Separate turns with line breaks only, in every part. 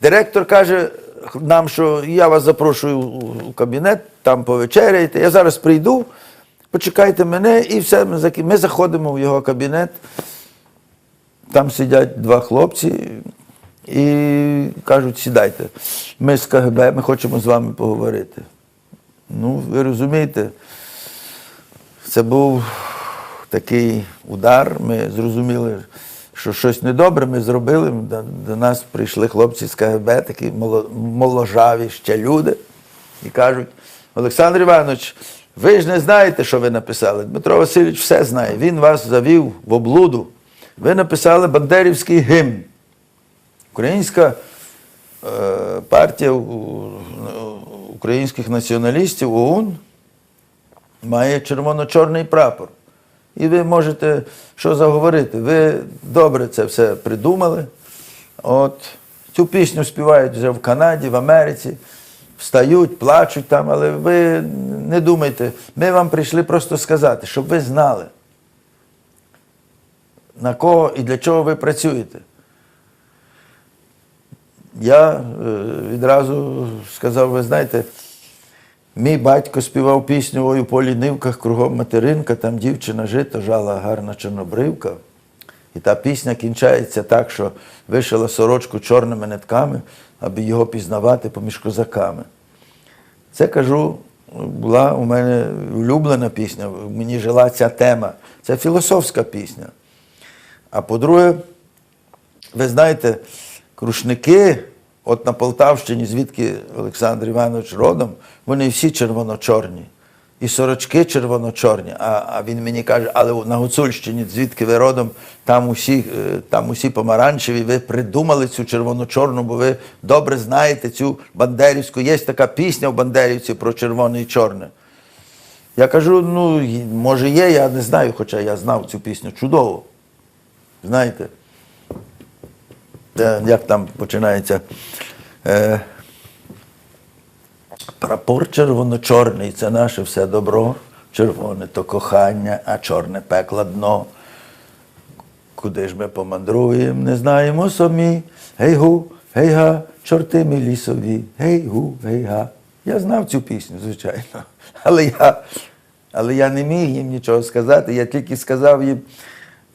Директор каже нам, що я вас запрошую у кабінет, там повечеряйте. Я зараз прийду, почекайте мене, і все. Ми, заходимо в його кабінет. Там сидять два хлопці і кажуть, сідайте. Ми з КГБ, ми хочемо з вами поговорити. Ну, ви розумієте, це був такий удар. Ми зрозуміли, що щось недобре ми зробили. До, до нас прийшли хлопці з КГБ, такі моложаві ще люди, і кажуть: Олександр Іванович, ви ж не знаєте, що ви написали. Дмитро Васильович все знає. Він вас завів в облуду. Ви написали Бандерівський гімн. Українська е, партія українських націоналістів ОУН має червоно-чорний прапор. І ви можете що заговорити? Ви добре це все придумали. От цю пісню співають вже в Канаді, в Америці, встають, плачуть там, але ви не думайте, ми вам прийшли просто сказати, щоб ви знали, на кого і для чого ви працюєте. Я е, відразу сказав, ви знаєте, Мій батько співав пісню Ой у полі нивках кругом материнка, там дівчина жито, жала гарна чорнобривка. І та пісня кінчається так, що вишила сорочку чорними нитками, аби його пізнавати поміж козаками. Це кажу, була у мене улюблена пісня, мені жила ця тема. Це філософська пісня. А по-друге, ви знаєте, крушники, от на Полтавщині, звідки Олександр Іванович родом, вони всі червоно-чорні. І сорочки червоно-чорні. А, а він мені каже, але на Гуцульщині, звідки ви родом, там усі, е, там усі помаранчеві, ви придумали цю червоно-чорну, бо ви добре знаєте цю бандерівську. Є така пісня в Бандерівці про червоне і чорне. Я кажу, ну, може є, я не знаю, хоча я знав цю пісню чудово. Знаєте, Е, як там починається. Е, прапор червоно-чорний це наше все добро. Червоне то кохання, а чорне пекло дно. Куди ж ми помандруємо, не знаємо самі. Гей-гу, гей-га, чорти ми лісові, гей-гу, гей-га. Я знав цю пісню, звичайно. Але я, але я не міг їм нічого сказати. Я тільки сказав їм,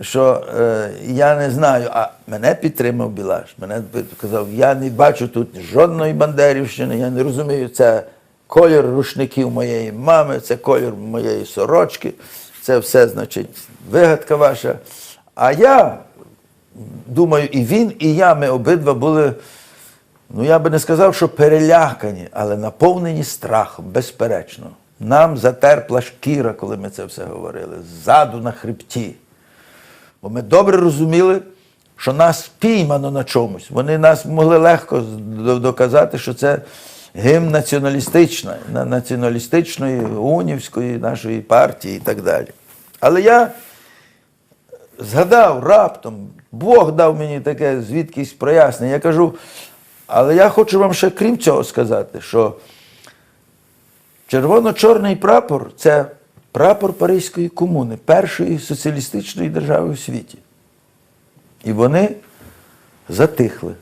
що е, я не знаю, а мене підтримав Білаш. Мене сказав, я не бачу тут жодної бандерівщини, я не розумію, це колір рушників моєї мами, це колір моєї сорочки, це все, значить, вигадка ваша. А я думаю, і він, і я, ми обидва були, ну я би не сказав, що перелякані, але наповнені страхом, безперечно. Нам затерпла шкіра, коли ми це все говорили, ззаду на хребті. Бо ми добре розуміли, що нас піймано на чомусь. Вони нас могли легко доказати, що це гімн націоналістичної, націоналістичної унівської нашої партії і так далі. Але я згадав раптом, Бог дав мені таке звідкись прояснення. Я кажу, але я хочу вам ще крім цього сказати, що червоно-чорний прапор це прапор Паризької комуни, першої соціалістичної держави у світі. І вони затихли.